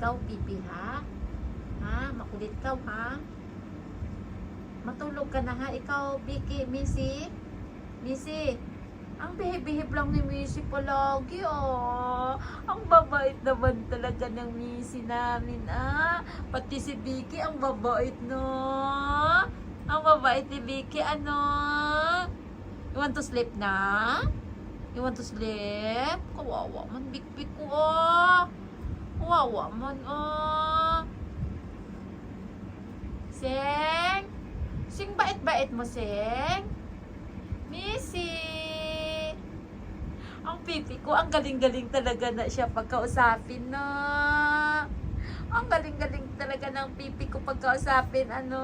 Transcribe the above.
ikaw, pipi, ha? Ha? Makulit ka, ha? Matulog ka na, ha? Ikaw, Vicky, Missy? Missy, ang bihib-bihib lang ni Missy palagi, oh. Ang babait naman talaga ng Missy namin, ah. Pati si Vicky, ang babait, no? Ang babait ni Vicky, ano? You want to sleep na? You want to sleep? Kawawa man, big-big ko, oh. Kawawa man, oh. Sing? Sing bait-bait mo, Sing? Missy! Ang pipi ko, ang galing-galing talaga na siya pagkausapin, no? Ang galing-galing talaga ng pipi ko pagkausapin, ano?